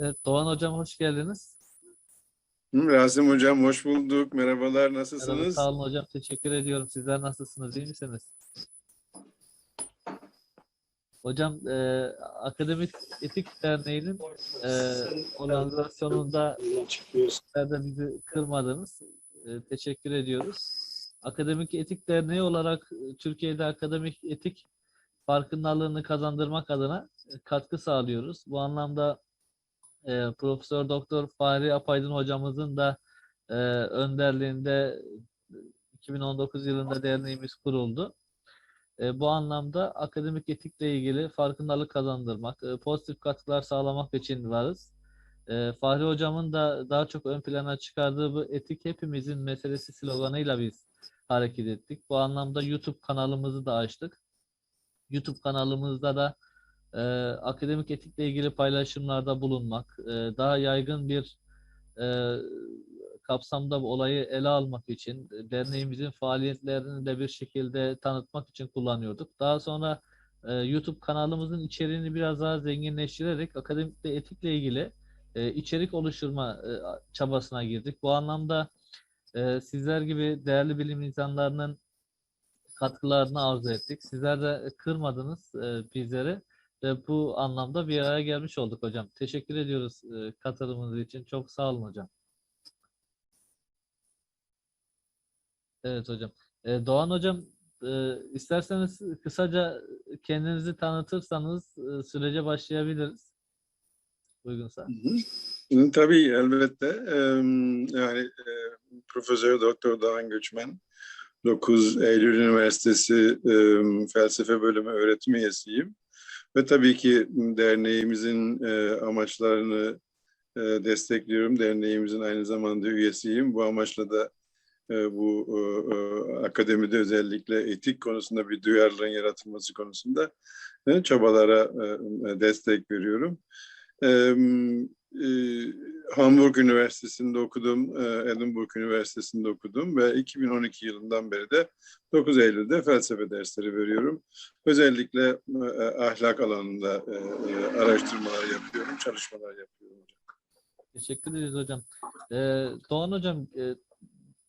Evet, Doğan Hocam hoş geldiniz. Rasim Hocam hoş bulduk. Merhabalar, Merhaba, nasılsınız? sağ olun hocam. Teşekkür ediyorum. Sizler nasılsınız? İyi misiniz? Hocam, e, Akademik Etik Derneği'nin e, organizasyonunda sizler de bizi kırmadınız. E, teşekkür ediyoruz. Akademik Etik Derneği olarak e, Türkiye'de akademik etik farkındalığını kazandırmak adına e, katkı sağlıyoruz. Bu anlamda e, Profesör Doktor Fahri Apaydın hocamızın da e, önderliğinde e, 2019 yılında derneğimiz kuruldu. E, bu anlamda akademik etikle ilgili farkındalık kazandırmak, e, pozitif katkılar sağlamak için varız. E, Fahri hocamın da daha çok ön plana çıkardığı bu etik hepimizin meselesi sloganıyla biz hareket ettik. Bu anlamda YouTube kanalımızı da açtık. YouTube kanalımızda da e, akademik etikle ilgili paylaşımlarda bulunmak, e, daha yaygın bir e, kapsamda bu olayı ele almak için e, derneğimizin faaliyetlerini de bir şekilde tanıtmak için kullanıyorduk. Daha sonra e, YouTube kanalımızın içeriğini biraz daha zenginleştirerek akademik ve etikle ilgili e, içerik oluşturma e, çabasına girdik. Bu anlamda e, sizler gibi değerli bilim insanlarının katkılarını arzu ettik. Sizler de kırmadınız e, bizleri ve bu anlamda bir araya gelmiş olduk hocam. Teşekkür ediyoruz e, katılımınız için. Çok sağ olun hocam. Evet hocam. E, Doğan hocam e, isterseniz kısaca kendinizi tanıtırsanız e, sürece başlayabiliriz. Uygunsa. Hı. Tabii elbette. Yani e, Profesör Doktor Doğan Göçmen, 9 Eylül Üniversitesi Felsefe Bölümü öğretim üyesiyim. Ve tabii ki derneğimizin e, amaçlarını e, destekliyorum. Derneğimizin aynı zamanda üyesiyim. Bu amaçla da e, bu e, e, akademide özellikle etik konusunda bir duyarlılığın yaratılması konusunda e, çabalara e, destek veriyorum. E, e, Hamburg Üniversitesi'nde okudum, e, Edinburgh Üniversitesi'nde okudum ve 2012 yılından beri de 9 Eylül'de felsefe dersleri veriyorum. Özellikle e, ahlak alanında e, e, araştırmalar yapıyorum, çalışmalar yapıyorum. Teşekkür ederiz hocam. E, Doğan hocam e,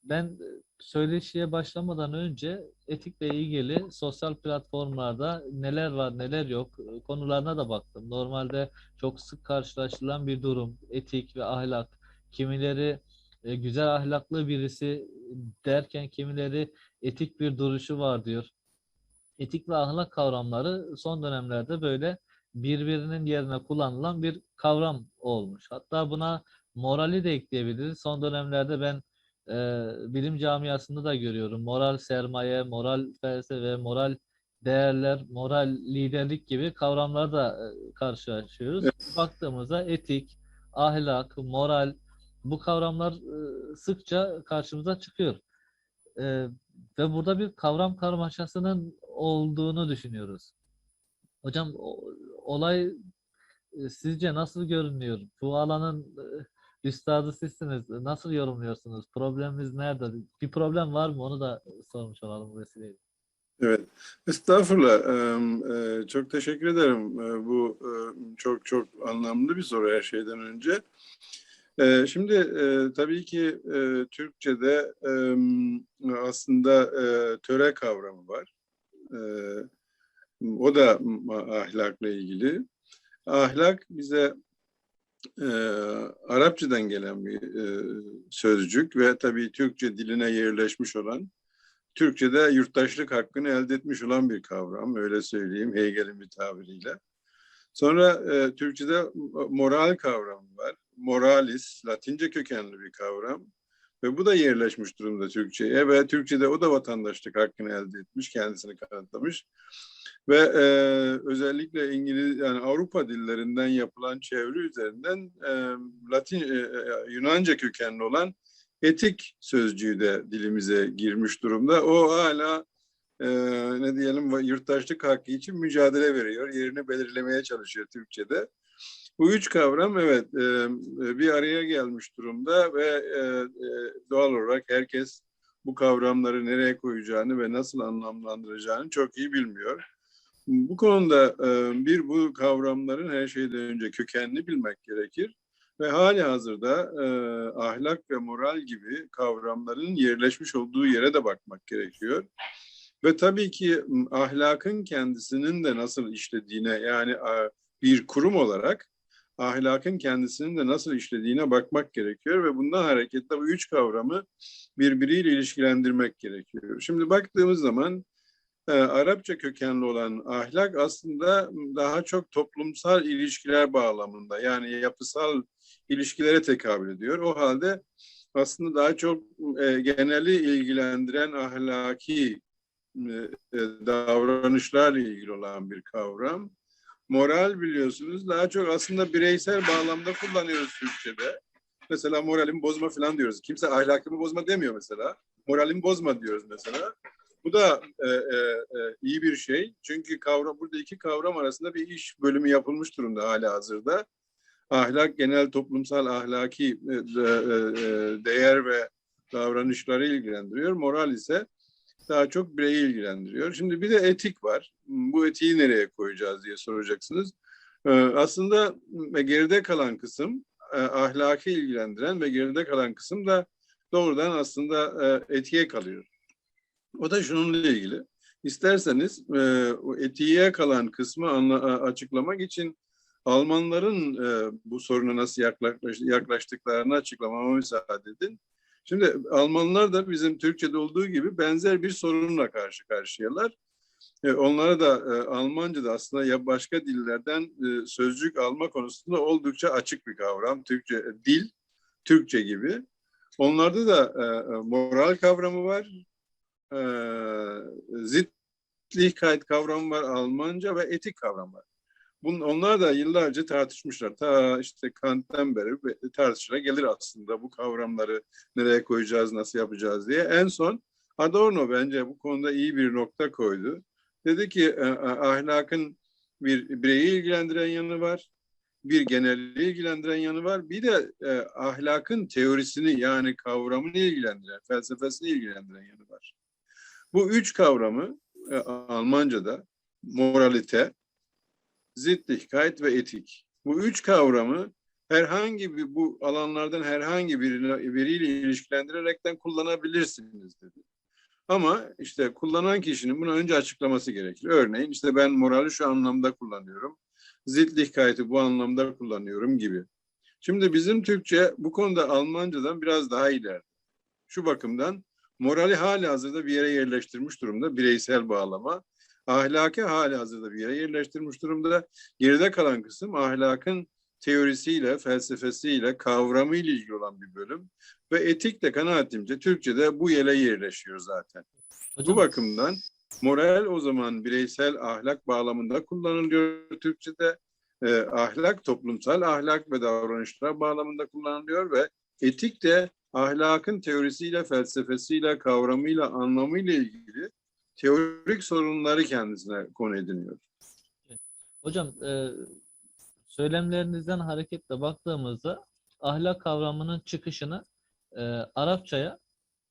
ben söyleşiye başlamadan önce etikle ilgili sosyal platformlarda neler var neler yok e, konularına da baktım. Normalde çok sık karşılaşılan bir durum etik ve ahlak. Kimileri e, güzel ahlaklı birisi derken kimileri etik bir duruşu var diyor. Etik ve ahlak kavramları son dönemlerde böyle birbirinin yerine kullanılan bir kavram olmuş. Hatta buna morali de ekleyebiliriz. Son dönemlerde ben e, bilim camiasında da görüyorum. Moral sermaye, moral felsefe, moral değerler, moral liderlik gibi kavramlar da e, karşılaşıyoruz. Baktığımızda etik, ahlak, moral bu kavramlar e, sıkça karşımıza çıkıyor. E, ve burada bir kavram karmaşasının olduğunu düşünüyoruz. Hocam o- olay e, sizce nasıl görünüyor? Bu alanın e, üstadı sizsiniz. Nasıl yorumluyorsunuz? Problemimiz nerede? Bir problem var mı? Onu da sormuş olalım bu vesileyle. Evet, estağfurullah. Eee, Çok teşekkür ederim. Eee, Bu eee, çok çok anlamlı bir soru her şeyden önce. Eee, Şimdi tabii ki Türkçe'de aslında töre kavramı var. O da ahlakla ilgili. Ahlak bize eee, Arapçadan gelen bir eee, sözcük ve tabii Türkçe diline yerleşmiş olan Türkçe'de yurttaşlık hakkını elde etmiş olan bir kavram, öyle söyleyeyim Hegel'in bir tabiriyle. Sonra e, Türkçe'de moral kavramı var. Moralis, Latince kökenli bir kavram. Ve bu da yerleşmiş durumda Türkçe'ye ve Türkçe'de o da vatandaşlık hakkını elde etmiş, kendisini kanıtlamış. Ve e, özellikle İngiliz, yani Avrupa dillerinden yapılan çeviri üzerinden e, Latin, e, e, Yunanca kökenli olan etik sözcüğü de dilimize girmiş durumda. O hala e, ne diyelim yurttaşlık hakkı için mücadele veriyor. Yerini belirlemeye çalışıyor Türkçe'de. Bu üç kavram evet e, bir araya gelmiş durumda ve e, e, doğal olarak herkes bu kavramları nereye koyacağını ve nasıl anlamlandıracağını çok iyi bilmiyor. Bu konuda e, bir bu kavramların her şeyden önce kökenini bilmek gerekir. ve hali hazırda e, ahlak ve moral gibi kavramların yerleşmiş olduğu yere de bakmak gerekiyor. Ve tabii ki ahlakın kendisinin de nasıl işlediğine yani bir kurum olarak ahlakın kendisinin de nasıl işlediğine bakmak gerekiyor ve bundan hareketle bu üç kavramı birbiriyle ilişkilendirmek gerekiyor. Şimdi baktığımız zaman e, Arapça kökenli olan ahlak aslında daha çok toplumsal ilişkiler bağlamında yani yapısal ilişkilere tekabül ediyor. O halde aslında daha çok e, geneli ilgilendiren ahlaki e, e, davranışlarla ilgili olan bir kavram. Moral biliyorsunuz daha çok aslında bireysel bağlamda kullanıyoruz Türkçe'de. Mesela moralimi bozma falan diyoruz. Kimse ahlakımı bozma demiyor mesela. Moralimi bozma diyoruz mesela. Bu da e, e, e, iyi bir şey. Çünkü kavram burada iki kavram arasında bir iş bölümü yapılmış durumda hala hazırda. Ahlak genel toplumsal ahlaki e, e, e, değer ve davranışları ilgilendiriyor. Moral ise daha çok bireyi ilgilendiriyor. Şimdi bir de etik var. Bu etiği nereye koyacağız diye soracaksınız. E, aslında e, geride kalan kısım e, ahlaki ilgilendiren ve geride kalan kısım da doğrudan aslında e, etiğe kalıyor. O da şununla ilgili. İsterseniz e, o etiğe kalan kısmı anla, açıklamak için Almanların e, bu soruna nasıl yaklaş, yaklaştıklarını açıklamama müsaade edin. Şimdi Almanlar da bizim Türkçe'de olduğu gibi benzer bir sorunla karşı karşıyalar. E, onlara da e, Almanca'da aslında ya başka dillerden e, sözcük alma konusunda oldukça açık bir kavram. Türkçe e, dil, Türkçe gibi. Onlarda da e, moral kavramı var, e, Sittlichkeit kavramı var Almanca ve etik kavramı var. Bun, onlar da yıllarca tartışmışlar. Ta işte Kant'ten beri tartışıla gelir aslında bu kavramları nereye koyacağız, nasıl yapacağız diye. En son Adorno bence bu konuda iyi bir nokta koydu. Dedi ki e, ahlakın bir bireyi ilgilendiren yanı var, bir genelliği ilgilendiren yanı var, bir de e, ahlakın teorisini yani kavramını ilgilendiren, felsefesini ilgilendiren yanı var. Bu üç kavramı e, Almanca'da moralite, Sittlichkeit ve etik. Bu üç kavramı herhangi bir bu alanlardan herhangi birine, biriyle ilişkilendirerekten kullanabilirsiniz dedi. Ama işte kullanan kişinin bunu önce açıklaması gerekir. Örneğin işte ben morali şu anlamda kullanıyorum. Sittlichkeit'i bu anlamda kullanıyorum gibi. Şimdi bizim Türkçe bu konuda Almancadan biraz daha ileride. Şu bakımdan morali hali hazırda bir yere yerleştirmiş durumda bireysel bağlama. Ahlakı hali hazırda bir yere yerleştirmiş durumda. Geride kalan kısım ahlakın teorisiyle, felsefesiyle, kavramıyla ilgili olan bir bölüm. Ve etik de kanaatimce Türkçe'de bu yere yerleşiyor zaten. Hocam, Bu bakımdan moral o zaman bireysel ahlak bağlamında kullanılıyor Türkçe'de. E, ahlak toplumsal ahlak ve davranışlar bağlamında kullanılıyor ve etik de ahlakın teorisiyle, felsefesiyle, kavramıyla, anlamıyla ilgili teorik sorunları kendisine konu ediniyor. hocam e, söylemlerinizden hareketle baktığımızda ahlak kavramının çıkışını e, Arapçaya,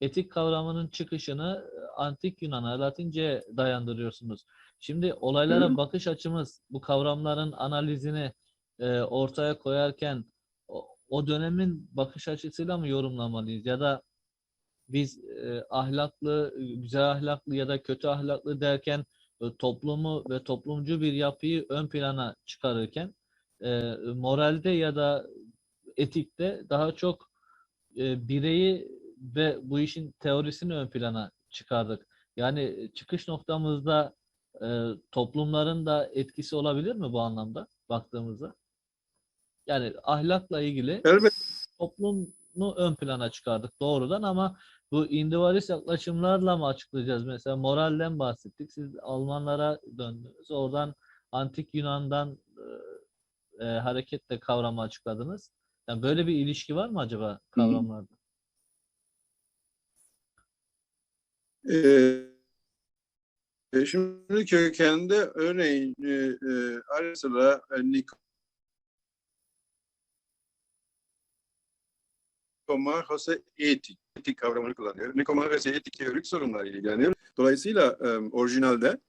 etik kavramının çıkışını e, antik Yunan'a, Latince'ye dayandırıyorsunuz. Şimdi olaylara Hı. bakış açımız, bu kavramların analizini e, ortaya koyarken o, dönemin bakış açısıyla mı yorumlamalıyız? Ya da biz e, ahlaklı, güzel ahlaklı ya da kötü ahlaklı derken e, toplumu ve toplumcu bir yapıyı ön plana çıkarırken e, moralde ya da etikte daha çok e, bireyi ve bu işin teorisini ön plana çıkardık. Yani çıkış noktamızda e, toplumların da etkisi olabilir mi bu anlamda baktığımızda? Yani ahlakla ilgili Elbette toplumu ön plana çıkardık doğrudan ama bu individualist yaklaşımlarla mı açıklayacağız? Mesela moralden bahsettik. Siz Almanlara döndünüz. Oradan antik Yunan'dan e, e, hareketle kavramı açıkladınız. Yani böyle bir ilişki var mı acaba kavramlarda? Ee, şimdi kökende örneğin e, e, Aristotle e, Nikomachos'a etik, etik kavramını kullanıyor. Nikomachos'a etik teorik sorunlarla ilgileniyor. Dolayısıyla orijinalde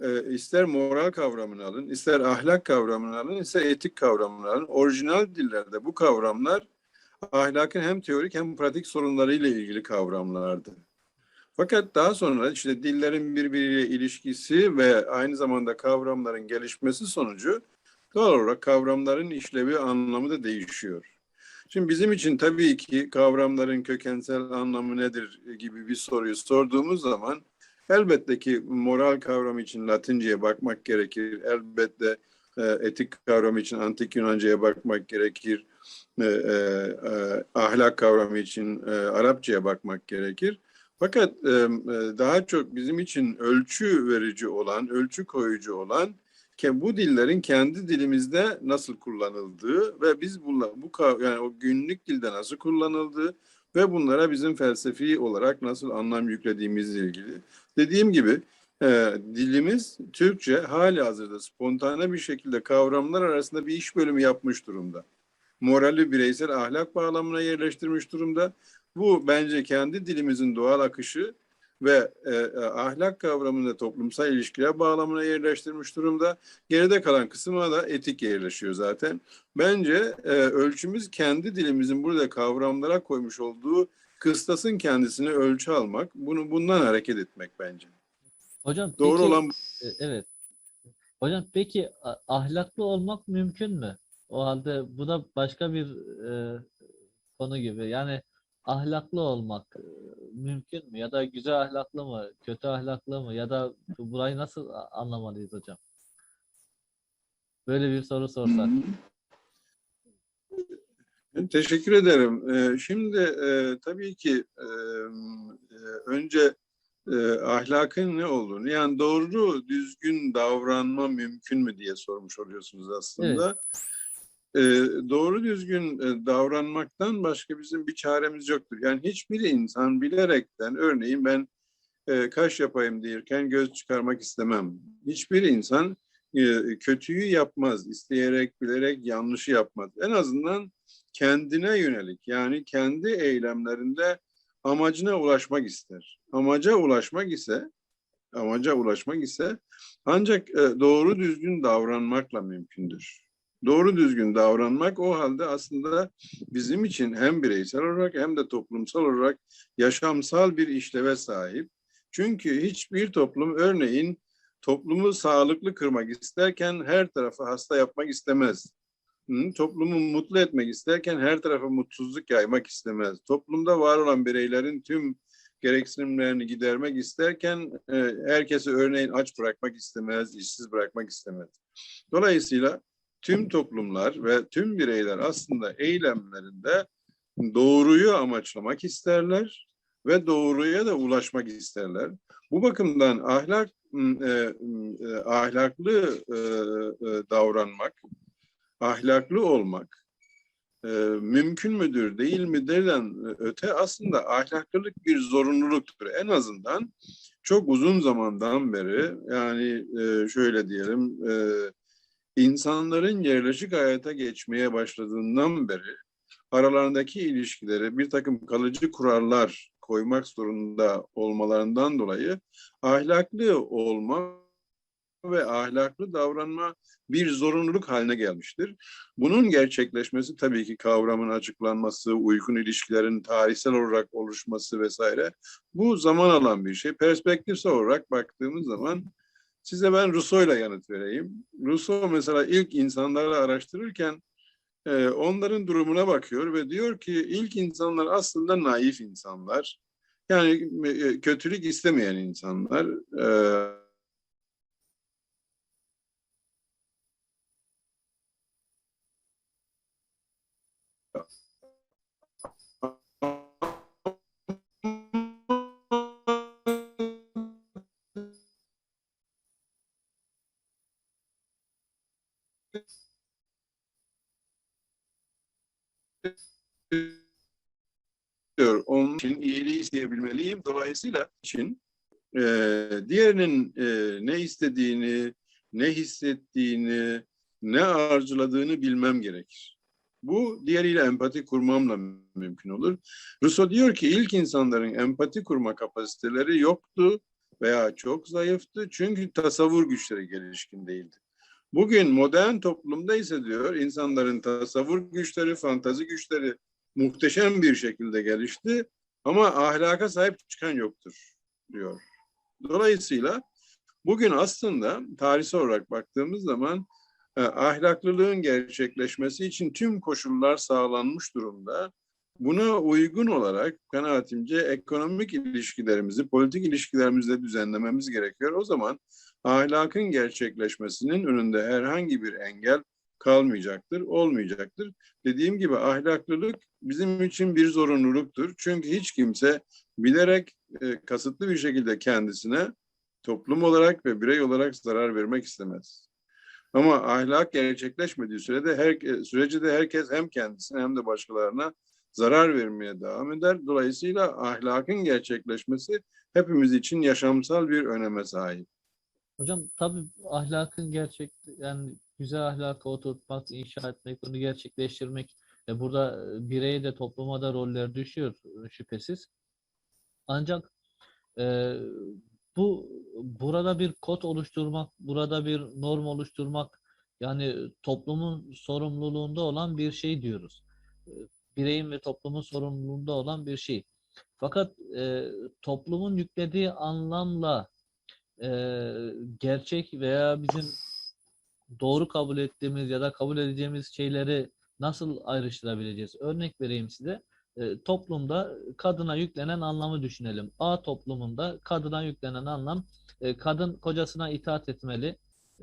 e, ister moral kavramını alın, ister ahlak kavramını alın, ister etik kavramını alın. Orijinal dillerde bu kavramlar ahlakın hem teorik hem pratik sorunlarıyla ilgili kavramlardı. Fakat daha sonra işte dillerin birbiriyle ilişkisi ve aynı zamanda kavramların gelişmesi sonucu doğal olarak kavramların işlevi, anlamı da değişiyor. Şimdi bizim için tabii ki kavramların kökensel anlamı nedir gibi bir soruyu sorduğumuz zaman elbette ki moral kavramı için Latinceye bakmak gerekir. Elbette e, etik kavramı için antik Yunanca'ya bakmak gerekir. E, e, ahlak kavramı için Arapçaya bakmak gerekir. Fakat daha çok bizim için ölçü verici olan, ölçü koyucu olan bu dillerin kendi dilimizde nasıl kullanıldığı ve biz bunla, bu yani o günlük dilde nasıl kullanıldığı ve bunlara bizim felsefi olarak nasıl anlam yüklediğimizle ilgili. Dediğim gibi e, dilimiz Türkçe hali hazırda spontane bir şekilde kavramlar arasında bir iş bölümü yapmış durumda. Morali bireysel ahlak bağlamına yerleştirmiş durumda. Bu bence kendi dilimizin doğal akışı ve e, e, ahlak kavramını toplumsal ilişkiler bağlamına yerleştirmiş durumda. Geride kalan kısma da etik yerleşiyor zaten. Bence e, ölçümüz kendi dilimizin burada kavramlara koymuş olduğu kıstasın kendisini ölçü almak. Bunu bundan hareket etmek bence. Hocam Doğru peki, olan e, evet. Hocam peki ahlaklı olmak mümkün mü? O halde bu da başka bir e, konu gibi. Yani ahlaklı olmak e, mümkün mü? Ya da güzel ahlaklı mı? Kötü ahlaklı mı? Ya da bu- burayı nasıl anlamalıyız hocam? Böyle bir soru sorsak. Teşekkür ederim. Ee, Şimdi e, tabii ki e, e, önce e, ahlakın ne olduğunu yani doğru düzgün davranma mümkün mü diye sormuş oluyorsunuz aslında. E, Doğru düzgün e, davranmaktan başka bizim bir çaremiz yoktur. Yani hiçbir insan bilerekten örneğin ben e, kaş yapayım derken göz çıkarmak istemem. Hiçbir insan e, kötüyü yapmaz, isteyerek, bilerek yanlışı yapmaz. En azından kendine yönelik yani kendi eylemlerinde amacına ulaşmak ister. Amaca ulaşmak ise amaca ulaşmak ise ancak e, doğru düzgün davranmakla mümkündür. Doğru düzgün davranmak o halde aslında bizim için hem bireysel olarak hem de toplumsal olarak yaşamsal bir işleve sahip. Çünkü hiçbir toplum örneğin toplumu sağlıklı kırmak isterken her tarafı hasta yapmak istemez. Toplumu mutlu etmek isterken her tarafa mutsuzluk yaymak istemez. Toplumda var olan bireylerin tüm gereksinimlerini gidermek isterken e, herkesi örneğin aç bırakmak istemez, işsiz bırakmak istemez. Dolayısıyla tüm toplumlar ve tüm bireyler aslında eylemlerinde doğruyu amaçlamak isterler ve doğruya da ulaşmak isterler. Bu bakımdan ahlak e, e, ahlaklı e, e, davranmak, ahlaklı olmak e, mümkün müdür, değil midirden öte aslında ahlaklılık bir zorunluluktur. En azından çok uzun zamandan beri yani e, şöyle diyelim e, insanların yerleşik hayata geçmeye başladığından beri aralarındaki ilişkileri bir takım kalıcı kurallar koymak zorunda olmalarından dolayı ahlaklı olma ve ahlaklı davranma bir zorunluluk haline gelmiştir. Bunun gerçekleşmesi tabii ki kavramın açıklanması, uygun ilişkilerin tarihsel olarak oluşması vesaire bu zaman alan bir şey. Perspektifsel olarak baktığımız zaman size ben Rousseau'yla yanıt vereyim. Rousseau mesela ilk insanları araştırırken e, onların durumuna bakıyor ve diyor ki ilk insanlar aslında naif insanlar. Yani e, kötülük istemeyen insanlar. E, iyiliği isteyebilmeliyim. Dolayısıyla için e, diğerinin e, ne istediğini, ne hissettiğini, ne arzuladığını bilmem gerekir. Bu diğeriyle empati kurmamla mümkün olur. Rousseau diyor ki ilk insanların empati kurma kapasiteleri yoktu veya çok zayıftı çünkü tasavvur güçleri gelişkin değildi. Bugün modern toplumda ise diyor insanların tasavvur güçleri, fantazi güçleri muhteşem bir şekilde gelişti ama ahlaka sahip çıkan yoktur diyor. Dolayısıyla bugün aslında tarihsel olarak baktığımız zaman e, ahlaklılığın gerçekleşmesi için tüm koşullar sağlanmış durumda. Buna uygun olarak kanaatimce ekonomik ilişkilerimizi, politik ilişkilerimizi de düzenlememiz gerekiyor. O zaman ahlakın gerçekleşmesinin önünde herhangi bir engel kalmayacaktır, olmayacaktır. Dediğim gibi ahlaklılık bizim için bir zorunluluktur. Çünkü hiç kimse bilerek e, kasıtlı bir şekilde kendisine toplum olarak ve birey olarak zarar vermek istemez. Ama ahlak gerçekleşmediği sürede her, sürece de herkes hem kendisine hem de başkalarına zarar vermeye devam eder. Dolayısıyla ahlakın gerçekleşmesi hepimiz için yaşamsal bir öneme sahip. Hocam tabii ahlakın gerçek yani güzel ahlaka oturtmak, inşa etmek, bunu gerçekleştirmek ve burada e, bireye de topluma da roller düşüyor e, şüphesiz. Ancak e, bu burada bir kod oluşturmak, burada bir norm oluşturmak yani toplumun sorumluluğunda olan bir şey diyoruz. E, Bireyin ve toplumun sorumluluğunda olan bir şey. Fakat e, toplumun yüklediği anlamla e, gerçek veya bizim doğru kabul ettiğimiz ya da kabul edeceğimiz şeyleri nasıl ayrıştırabileceğiz? Örnek vereyim size. E, toplumda kadına yüklenen anlamı düşünelim. A toplumunda kadına yüklenen anlam e, kadın kocasına itaat etmeli,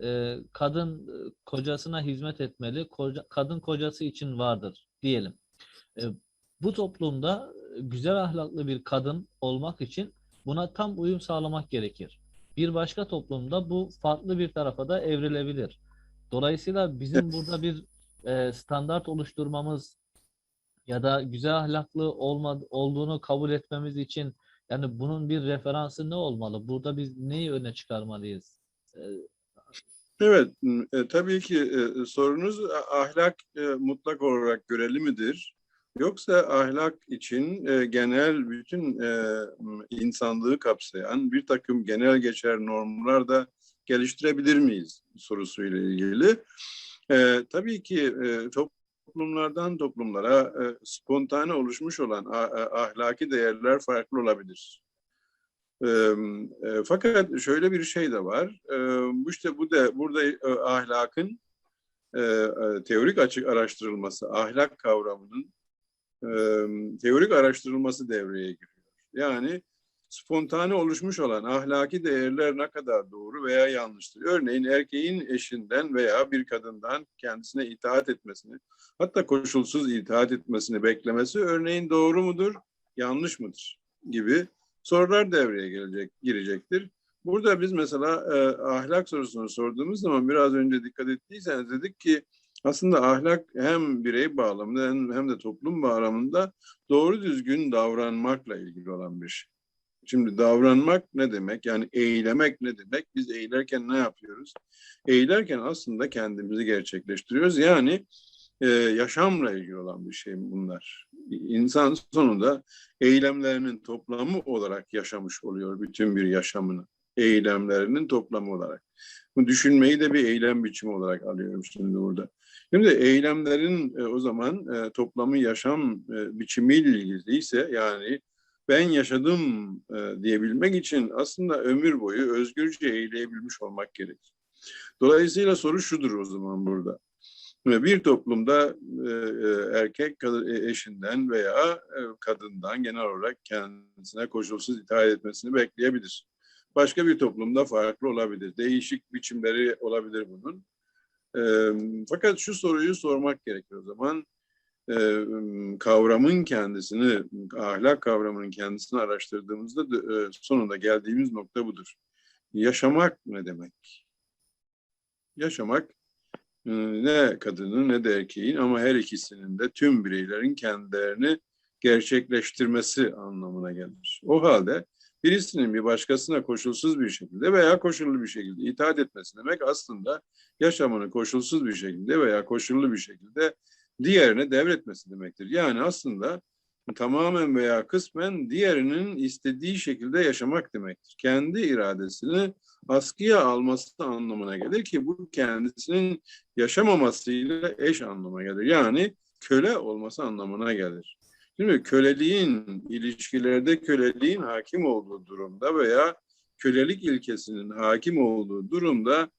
e, kadın e, kocasına hizmet etmeli, koca, kadın kocası için vardır diyelim. E, bu toplumda güzel ahlaklı bir kadın olmak için buna tam uyum sağlamak gerekir. Bir başka toplumda bu farklı bir tarafa da evrilebilir. Dolayısıyla bizim burada bir e, standart oluşturmamız ya da güzel ahlaklı olma, olduğunu kabul etmemiz için yani bunun bir referansı ne olmalı? Burada biz neyi öne çıkarmalıyız? E, Evet, e, tabii ki e, sorunuz ahlak e, mutlak olarak göreli midir? Yoksa ahlak için e, genel bütün e, insanlığı kapsayan bir takım genel geçer normlar da geliştirebilir miyiz sorusuyla ilgili. E, tabii ki e, toplumlardan toplumlara e, spontane oluşmuş olan ahlaki değerler farklı olabilir. E, e, fakat şöyle bir şey de var. E, bu işte bu da burada e, ahlakın e, e, teorik açık araştırılması, ahlak kavramının e, teorik araştırılması devreye giriyor. Yani spontane oluşmuş olan ahlaki değerler ne kadar doğru veya yanlıştır. Örneğin erkeğin eşinden veya bir kadından kendisine itaat etmesini, hatta koşulsuz itaat etmesini beklemesi örneğin doğru mudur, yanlış mıdır gibi sorular devreye gelecek, girecektir. Burada biz mesela e, ahlak sorusunu sorduğumuz zaman biraz önce dikkat ettiyseniz dedik ki aslında ahlak hem birey bağlamında hem, hem de toplum bağlamında doğru düzgün davranmakla ilgili olan bir şey. Şimdi davranmak ne demek? Yani eylemek ne demek? Biz eğilerken ne yapıyoruz? Eğilerken aslında kendimizi gerçekleştiriyoruz. Yani e, yaşamla ilgili olan bir şey bunlar. İnsan sonunda eylemlerinin toplamı olarak yaşamış oluyor bütün bir yaşamını. Eylemlerinin toplamı olarak. Bu düşünmeyi de bir eylem biçimi olarak alıyorum şimdi burada. Şimdi eylemlerin e, o zaman e, toplamı yaşam e, biçimiyle ilgiliyse yani ben yaşadım e, diyebilmek için aslında ömür boyu özgürce eyleyebilmiş olmak gerekir. Dolayısıyla soru şudur o zaman burada. Bir toplumda e, e, erkek e, eşinden veya e, kadından genel olarak kendisine koşulsuz itaat etmesini bekleyebilir. Başka bir toplumda farklı olabilir. Değişik biçimleri olabilir bunun. E, fakat şu soruyu sormak gerekiyor o zaman. E, kavramın kendisini, ahlak kavramının kendisini araştırdığımızda da, e, sonunda geldiğimiz nokta budur. Yaşamak ne demek? Yaşamak e, ne kadının ne de erkeğin ama her ikisinin de tüm bireylerin kendilerini gerçekleştirmesi anlamına gelir. O halde birisinin bir başkasına koşulsuz bir şekilde veya koşullu bir şekilde itaat etmesi demek aslında yaşamını koşulsuz bir şekilde veya koşullu bir şekilde diğerine devretmesi demektir. Yani aslında tamamen veya kısmen diğerinin istediği şekilde yaşamak demektir. Kendi iradesini askıya alması anlamına gelir ki bu kendisinin yaşamamasıyla eş anlamına gelir. Yani köle olması anlamına gelir. Şimdi köleliğin, ilişkilerde köleliğin hakim olduğu durumda veya kölelik ilkesinin hakim olduğu durumda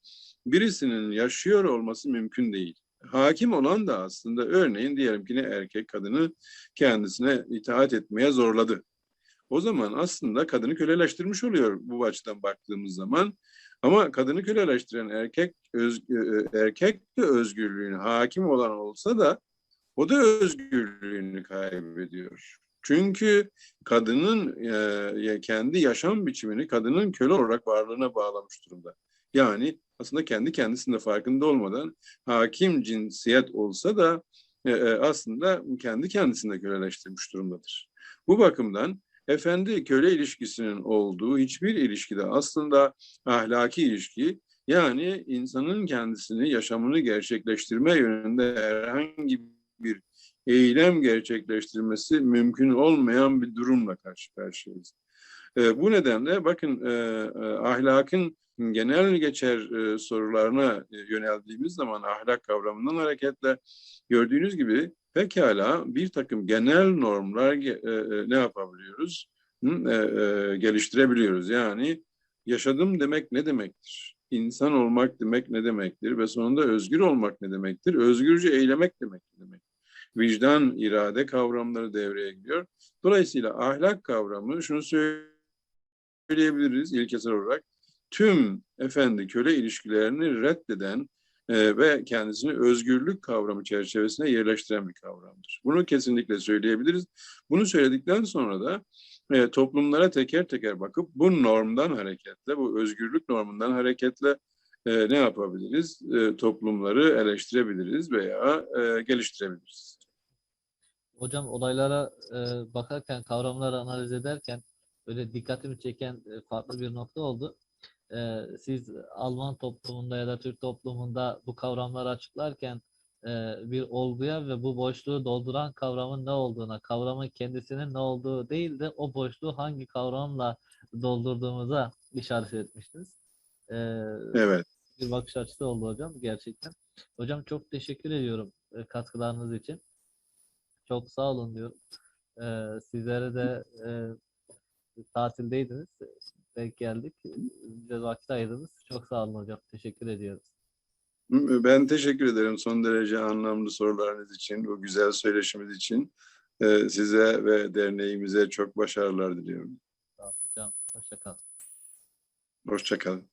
birisinin yaşıyor olması mümkün değil. Hakim olan da aslında örneğin diyelim ki ne erkek kadını kendisine itaat etmeye zorladı. O zaman aslında kadını köleleştirmiş oluyor bu açıdan baktığımız zaman. Ama kadını köleleştiren erkek öz, e, erkek de özgürlüğüne hakim olan olsa da o da özgürlüğünü kaybediyor. Çünkü kadının e, kendi yaşam biçimini kadının köle olarak varlığına bağlamış durumda. Yani aslında kendi kendisinde farkında olmadan hakim cinsiyet olsa da e, e, aslında kendi kendisinde köleleştirmiş durumdadır. Bu bakımdan efendi köle ilişkisinin olduğu hiçbir ilişkide aslında ahlaki ilişki yani insanın kendisini yaşamını gerçekleştirme yönünde herhangi bir eylem gerçekleştirmesi mümkün olmayan bir durumla karşı karşıyayız. E, bu nedenle bakın e, e, ahlakın genel geçer e, sorularına e, yöneldiğimiz zaman ahlak kavramından hareketle gördüğünüz gibi pekala bir takım genel normlar e, e, ne yapabiliyoruz? E, e, geliştirebiliyoruz. Yani yaşadım demek ne demektir? İnsan olmak demek ne demektir? Ve sonunda özgür olmak ne demektir? Özgürce eylemek demek ne demek? Vicdan, irade kavramları devreye giriyor. Dolayısıyla ahlak kavramı şunu söyleyebiliriz ilkesel olarak tüm efendi köle ilişkilerini reddeden e, ve kendisini özgürlük kavramı çerçevesine yerleştiren bir kavramdır. Bunu kesinlikle söyleyebiliriz. Bunu söyledikten sonra da e, toplumlara teker teker bakıp bu normdan hareketle, bu özgürlük normundan hareketle e, ne yapabiliriz? E, toplumları eleştirebiliriz veya e, geliştirebiliriz. Hocam olaylara e, bakarken, kavramları analiz ederken böyle dikkatimi çeken e, farklı bir nokta oldu. E, siz Alman toplumunda ya da Türk toplumunda bu kavramları açıklarken e, bir olguya ve bu boşluğu dolduran kavramın ne olduğuna, kavramın kendisinin ne olduğu değil de o boşluğu hangi kavramla doldurduğumuza işaret etmiştiniz. E, Evet. bir bakış açısı oldu hocam gerçekten. Hocam çok teşekkür ediyorum e, katkılarınız için. Çok sağ olun diyorum. Ee, sizlere de e, tatildeydiniz. Denk geldik. Bize vakit ayırdınız. Çok sağ olun hocam. Teşekkür ediyoruz. Ben teşekkür ederim son derece anlamlı sorularınız için, bu güzel söyleşimiz için. E, size ve derneğimize çok başarılar diliyorum. Sağ olun hocam. Hoşça kalın. Hoşçakalın.